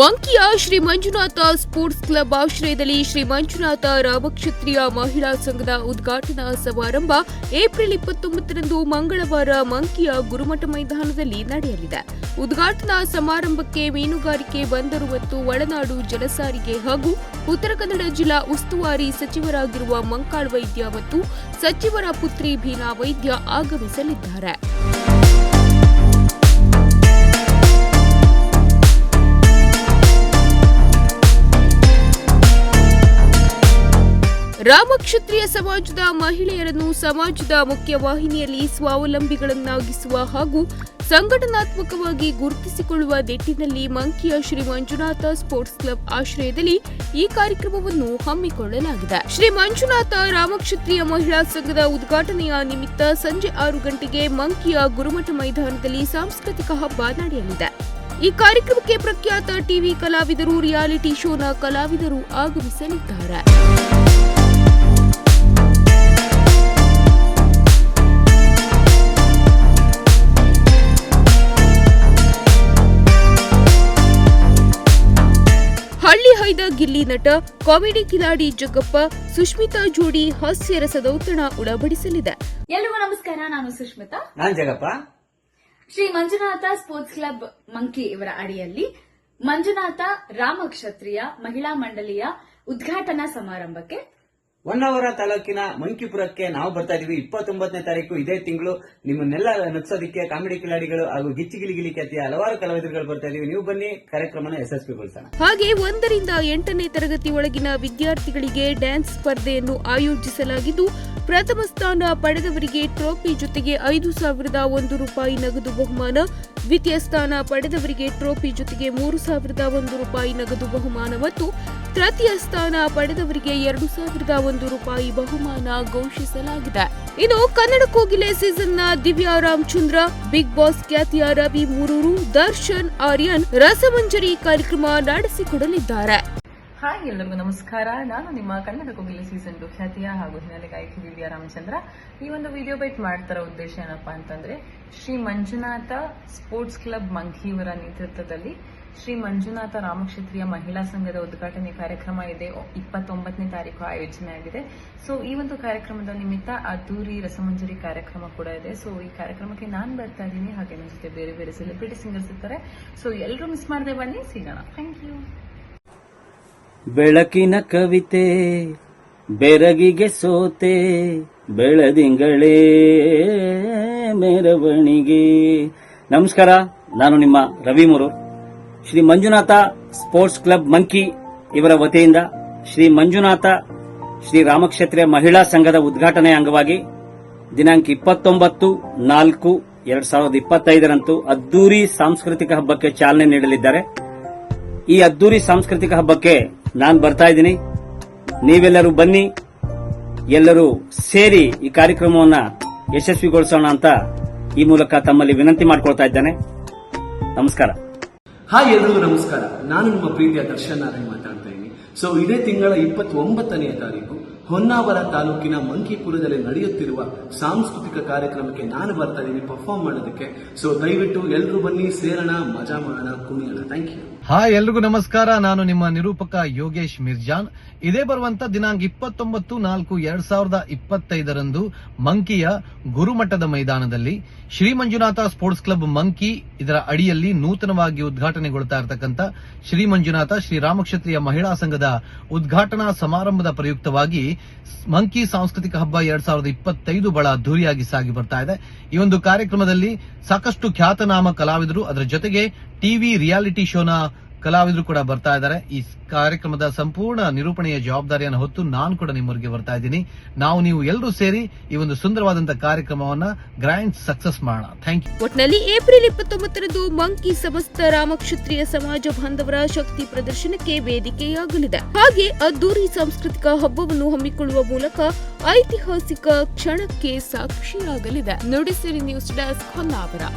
ಮಂಕಿಯ Shri Manjunatha sports club ಆಶ್ರಯದಲ್ಲಿ ಶ್ರೀ ಮಂಜುನಾಥ ರಾಮಕ್ಷತ್ರಿಯ ಮಹಿಳಾ ಸಂಘದ ಉದ್ಘಾಟನಾ ಸಮಾರಂಭ ಏಪ್ರಿಲ್ ಇಪ್ಪತ್ತೊಂಬತ್ತರಂದು ಮಂಗಳವಾರ ಮಂಕಿಯ ಗುರುಮಠ ಮೈದಾನದಲ್ಲಿ ನಡೆಯಲಿದೆ. ಉದ್ಘಾಟನಾ ಸಮಾರಂಭಕ್ಕೆ ಮೀನುಗಾರಿಕೆ ಬಂದರು ಮತ್ತು ಒಳನಾಡು ಜಲಸಾರಿಗೆ ಹಾಗೂ ಉತ್ತರ ಕನ್ನಡ ಜಿಲ್ಲಾ ಉಸ್ತುವಾರಿ ಸಚಿವರಾಗಿರುವ ಮಂಕಾಳ್ ವೈದ್ಯ ಮತ್ತು ಸಚಿವರ ಪುತ್ರಿ ಭೀನಾ ವೈದ್ಯ ಆಗಮಿಸಲಿದ್ದಾರೆ. ರಾಮಕ್ಷತ್ರಿಯ ಸಮಾಜದ ಮಹಿಳೆಯರನ್ನು ಸಮಾಜದ ಮುಖ್ಯವಾಹಿನಿಯಲ್ಲಿ ಸ್ವಾವಲಂಬಿಗಳನ್ನಾಗಿಸುವ ಹಾಗೂ ಸಂಘಟನಾತ್ಮಕವಾಗಿ ಗುರುತಿಸಿಕೊಳ್ಳುವ ನಿಟ್ಟಿನಲ್ಲಿ ಮಂಕಿಯ ಶ್ರೀ ಮಂಜುನಾಥ ಸ್ಪೋರ್ಟ್ಸ್ ಕ್ಲಬ್ ಆಶ್ರಯದಲ್ಲಿ ಈ ಕಾರ್ಯಕ್ರಮವನ್ನು ಹಮ್ಮಿಕೊಳ್ಳಲಾಗಿದೆ. ಶ್ರೀ ಮಂಜುನಾಥ ರಾಮಕ್ಷತ್ರಿಯ ಮಹಿಳಾ ಸಂಘದ ಉದ್ಘಾಟನೆಯ ನಿಮಿತ್ತ ಸಂಜೆ ಆರು ಗಂಟೆಗೆ ಮಂಕಿಯ ಗುರುಮಠ ಮೈದಾನದಲ್ಲಿ ಸಾಂಸ್ಕೃತಿಕ ಹಬ್ಬ ನಡೆಯಲಿದೆ. ಈ ಕಾರ್ಯಕ್ರಮಕ್ಕೆ ಪ್ರಖ್ಯಾತ ಟಿವಿ ಕಲಾವಿದರು, ರಿಯಾಲಿಟಿ ಶೋನ ಕಲಾವಿದರು ಆಗಮಿಸಲಿದ್ದಾರೆ. ಹೈದ ಗಿಲ್ಲಿ ನಟ ಕಾಮಿಡಿ ಕಿಲಾಡಿ ಜಗ್ಗಪ್ಪ ಸುಷ್ಮಿತಾ ಜೋಡಿ ಹಾಸ್ಯರಸದ ಉತ್ತಣ ಉಡಬಡಿಸಲಿದೆ ಎಲ್ರಿಗೂ ನಮಸ್ಕಾರ ನಾನು ಸುಷ್ಮಿತಾ. ನಾನು ಜಗಪ್ಪ. ಶ್ರೀ ಮಂಜುನಾಥ ಸ್ಪೋರ್ಟ್ಸ್ ಕ್ಲಬ್ ಮಂಕಿ ಇವರ ಅಡಿಯಲ್ಲಿ ಮಂಜುನಾಥ ರಾಮಕ್ಷತ್ರಿಯ ಮಹಿಳಾ ಮಂಡಳಿಯ ಉದ್ಘಾಟನಾ ಸಮಾರಂಭಕ್ಕೆ ಹೊನ್ನಾವರ ತಾಲೂಕಿನ ಮಂಕಿಪುರಕ್ಕೆ ನಾವು ಬರ್ತಾ ಇದೀವಿ. ಇಪ್ಪತ್ತೊಂಬತ್ತನೇ ತಾರೀಕು ಇದೇ ತಿಂಗಳು. ನಿಮ್ಮನ್ನೆಲ್ಲ ನಗ್ಸೋದಕ್ಕೆ ಕಾಮಿಡಿ ಕಿಲಾಡಿಗಳು ಹಾಗೂ ಗಿಚ್ಚಿಗಿಲಿಗಿಲಿ ಗಿಲಿಗಿಲಿ ಖ್ಯಾತಿಯ ಹಲವಾರು ಕಲಾವಿದರುಗಳು ಬರ್ತಾ ಇದೀವಿ. ನೀವು ಬನ್ನಿ, ಕಾರ್ಯಕ್ರಮನ ಯಶಸ್ವಿಗೊಳಿಸೋಣ ಹಾಗೆ ಒಂದರಿಂದ ಎಂಟನೇ ತರಗತಿ ಒಳಗಿನ ವಿದ್ಯಾರ್ಥಿಗಳಿಗೆ ಡ್ಯಾನ್ಸ್ ಸ್ಪರ್ಧೆಯನ್ನು ಆಯೋಜಿಸಲಾಗಿದ್ದು, ಪ್ರಥಮ ಸ್ಥಾನ ಪಡೆದವರಿಗೆ ಟ್ರೋಫಿ ಜೊತೆಗೆ ಐದು ಸಾವಿರದ ಒಂದು ರೂಪಾಯಿ ನಗದು ಬಹುಮಾನ, ದ್ವಿತೀಯ ಸ್ಥಾನ ಪಡೆದವರಿಗೆ ಟ್ರೋಫಿ ಜೊತೆಗೆ ಮೂರು ಸಾವಿರದ ಒಂದು ರೂಪಾಯಿ ನಗದು ಬಹುಮಾನ ಮತ್ತು ತೃತೀಯ ಸ್ಥಾನ ಪಡೆದವರಿಗೆ ಎರಡು ಸಾವಿರದ ಒಂದು ರೂಪಾಯಿ ಬಹುಮಾನ ಘೋಷಿಸಲಾಗಿದೆ. ಇನ್ನು ಕನ್ನಡ ಕೋಗಿಲೆ ಸೀಸನ್ನ ದಿವ್ಯಾ ರಾಮಚಂದ್ರ ಬಿಗ್ ಬಾಸ್ ಖ್ಯಾತಿಯ ರವಿ ಮೂರೂರು, ದರ್ಶನ್, ಆರ್ಯನ್ ರಸಮಂಜರಿ ಕಾರ್ಯಕ್ರಮ ನಡೆಸಿಕೊಡಲಿದ್ದಾರೆ. ಹಾಯ್ ಎಲ್ಲರಿಗೂ ನಮಸ್ಕಾರ. ನಾನು ನಿಮ್ಮ ಕನ್ನಡ ಕೋಗಿಲೆ ಸೀಸನ್ ಟು ಖ್ಯಾತಿಯ ಹಾಗೂ ಹಿನ್ನೆಲೆ ಗಾಯಕಿ ದಿವ್ಯಾ ರಾಮಚಂದ್ರ. ಈ ಒಂದು ವಿಡಿಯೋ ಬೈಟ್ ಮಾಡ್ತಾರೋ ಉದ್ದೇಶ ಏನಪ್ಪಾ ಅಂತಂದ್ರೆ, ಶ್ರೀ ಮಂಜುನಾಥ ಸ್ಪೋರ್ಟ್ಸ್ ಕ್ಲಬ್ ಮಂಘಿಯವರ ನೇತೃತ್ವದಲ್ಲಿ ಶ್ರೀ ಮಂಜುನಾಥ ರಾಮಕ್ಷೇತ್ರೀಯ ಮಹಿಳಾ ಸಂಘದ ಉದ್ಘಾಟನೆ ಕಾರ್ಯಕ್ರಮ ಇದೆ. ಇಪ್ಪತ್ತೊಂಬತ್ತನೇ ತಾರೀಕು ಆಯೋಜನೆ ಆಗಿದೆ. ಸೊ ಈ ಒಂದು ಕಾರ್ಯಕ್ರಮದ ನಿಮಿತ್ತ ಅದ್ದೂರಿ ರಸಮಂಜರಿ ಕಾರ್ಯಕ್ರಮ ಕೂಡ ಇದೆ. ಸೊ ಈ ಕಾರ್ಯಕ್ರಮಕ್ಕೆ ನಾನು ಬರ್ತಾ ಇದ್ದೀನಿ. ಹಾಗೆ ನನ್ನ ಜೊತೆ ಬೇರೆ ಬೇರೆ ಸೆಲೆಬ್ರಿಟಿ ಸಿಂಗರ್ಸ್ ಇರ್ತಾರೆ. ಸೊ ಎಲ್ಲರೂ ಮಿಸ್ ಮಾಡದೆ ಬನ್ನಿ. ಸಿಗೋಣ. ಥ್ಯಾಂಕ್ ಯು ಬೆಳಕಿನ ಕವಿತೆ, ಬೆರಗಿಗೆ ಸೋತೆ, ಬೆಳದಿಂಗಳೇ ಮೆರವಣಿಗೆ. ನಮಸ್ಕಾರ, ನಾನು ನಿಮ್ಮ ರವಿ ಶ್ರೀ ಮಂಜುನಾಥ ಸ್ಪೋರ್ಟ್ಸ್ ಕ್ಲಬ್ ಮಂಕಿ ಇವರ ವತಿಯಿಂದ ಶ್ರೀ ಮಂಜುನಾಥ ಶ್ರೀ ರಾಮಕ್ಷೇತ್ರ ಮಹಿಳಾ ಸಂಘದ ಉದ್ಘಾಟನೆ ಅಂಗವಾಗಿ ದಿನಾಂಕ ಇಪ್ಪತ್ತೊಂಬತ್ತು ನಾಲ್ಕು ಎರಡ್ ಸಾವಿರದ ಇಪ್ಪತ್ತೈದರಂತೂ ಅದ್ದೂರಿ ಸಾಂಸ್ಕೃತಿಕ ಹಬ್ಬಕ್ಕೆ ಚಾಲನೆ ನೀಡಲಿದ್ದಾರೆ. ಈ ಅದ್ದೂರಿ ಸಾಂಸ್ಕೃತಿಕ ಹಬ್ಬಕ್ಕೆ ನಾನು ಬರ್ತಾ ಇದ್ದೀನಿ. ನೀವೆಲ್ಲರೂ ಬನ್ನಿ. ಎಲ್ಲರೂ ಸೇರಿ ಈ ಕಾರ್ಯಕ್ರಮವನ್ನ ಯಶಸ್ವಿಗೊಳಿಸೋಣ ಅಂತ ಈ ಮೂಲಕ ತಮ್ಮಲ್ಲಿ ವಿನಂತಿ ಮಾಡ್ಕೊಳ್ತಾ ಇದ್ದೇನೆ. ನಮಸ್ಕಾರ. ಹಾಯ್ ಎಲ್ರಿಗೂ ನಮಸ್ಕಾರ. ನಾನು ನಿಮ್ಮ ಪ್ರೀತಿಯ ದರ್ಶನ್ ನಾರಾಯಣ್ ಮಾತಾಡ್ತಾ ಇದ್ದೀನಿ. ಸೊ ಇದೇ ತಿಂಗಳ ಇಪ್ಪತ್ತೊಂಬತ್ತನೆಯ ತಾರೀಕು ಹೊನ್ನಾವರ ತಾಲೂಕಿನ ಮಂಕಿಪುರದಲ್ಲಿ ನಡೆಯುತ್ತಿರುವ ಸಾಂಸ್ಕೃತಿಕ ಕಾರ್ಯಕ್ರಮಕ್ಕೆ ನಾನು ಬರ್ತಾ ಇದ್ದೀನಿ ಪರ್ಫಾರ್ಮ್ ಮಾಡೋದಕ್ಕೆ. ಸೊ ದಯವಿಟ್ಟು ಎಲ್ಲರೂ ಬನ್ನಿ, ಸೇರೋಣ, ಮಜಾ ಮಾಡೋಣ, ಕುಣಿಯೋಣ. ಥ್ಯಾಂಕ್ ಯು ಹಾಯ್, ಎಲ್ರಿಗೂ ನಮಸ್ಕಾರ. ನಾನು ನಿಮ್ಮ ನಿರೂಪಕ ಯೋಗೇಶ್ ಮಿರ್ಜಾನ್. ಇದೇ ಬರುವಂತ ದಿನಾಂಕ ಇಪ್ಪತ್ತೊಂಬತ್ತು ನಾಲ್ಕು ಎರಡ್ ಸಾವಿರದ ಇಪ್ಪತ್ತೈದರಂದು ಮಂಕಿಯ ಗುರುಮಠದ ಮೈದಾನದಲ್ಲಿ ಶ್ರೀ ಮಂಜುನಾಥ ಸ್ಪೋರ್ಟ್ಸ್ ಕ್ಲಬ್ ಮಂಕಿ ಇದರ ಅಡಿಯಲ್ಲಿ ನೂತನವಾಗಿ ಉದ್ಘಾಟನೆಗೊಳ್ತಾ ಇರತಕ್ಕಂತ ಶ್ರೀ ಮಂಜುನಾಥ ಶ್ರೀ ರಾಮಕ್ಷತ್ರಿಯ ಮಹಿಳಾ ಸಂಘದ ಉದ್ಘಾಟನಾ ಸಮಾರಂಭದ ಪ್ರಯುಕ್ತವಾಗಿ ಮಂಕಿ ಸಾಂಸ್ಕೃತಿಕ ಹಬ್ಬ ಎರಡ್ ಸಾವಿರದ ಇಪ್ಪತ್ತೈದು ಬಹಳ ಅದ್ದೂರಿಯಾಗಿ ಸಾಗಿ ಬರ್ತಾ ಇದೆ. ಈ ಒಂದು ಕಾರ್ಯಕ್ರಮದಲ್ಲಿ ಸಾಕಷ್ಟು ಖ್ಯಾತನಾಮ ಕಲಾವಿದರು. ಅದರ ಜೊತೆಗೆ ಟಿವಿ ರಿಯಾಲಿಟಿ ಶೋನ ಕಲಾವಿದರು ಕೂಡ ಬರ್ತಾ ಇದ್ದಾರೆ. ಈ ಕಾರ್ಯಕ್ರಮದ ಸಂಪೂರ್ಣ ನಿರೂಪಣೆಯ ಜವಾಬ್ದಾರಿಯನ್ನು ಹೊತ್ತು ನಾನು ಕೂಡ ನಿಮ್ಮವರಿಗೆ ಬರ್ತಾ ಇದ್ದೀನಿ. ನಾವು ನೀವು ಎಲ್ಲರೂ ಸೇರಿ ಈ ಒಂದು ಸುಂದರವಾದಂತಹ ಕಾರ್ಯಕ್ರಮವನ್ನ ಗ್ರ್ಯಾಂಡ್ ಸಕ್ಸಸ್ ಮಾಡೋಣ. Thank you. ಒಟ್ನಲ್ಲಿ ಏಪ್ರಿಲ್ ಇಪ್ಪತ್ತೊಂಬತ್ತರಂದು ಮಂಕಿ ಸಮಸ್ತ ರಾಮಕ್ಷತ್ರಿಯ ಸಮಾಜ ಬಾಂಧವರ ಶಕ್ತಿ ಪ್ರದರ್ಶನಕ್ಕೆ ವೇದಿಕೆಯಾಗಲಿದೆ. ಹಾಗೆ ಅದ್ದೂರಿ ಸಾಂಸ್ಕೃತಿಕ ಹಬ್ಬವನ್ನು ಹಮ್ಮಿಕೊಳ್ಳುವ ಮೂಲಕ ಐತಿಹಾಸಿಕ ಕ್ಷಣಕ್ಕೆ ಸಾಕ್ಷಿಯಾಗಲಿದೆ. Nudisiri news desk Honnavar.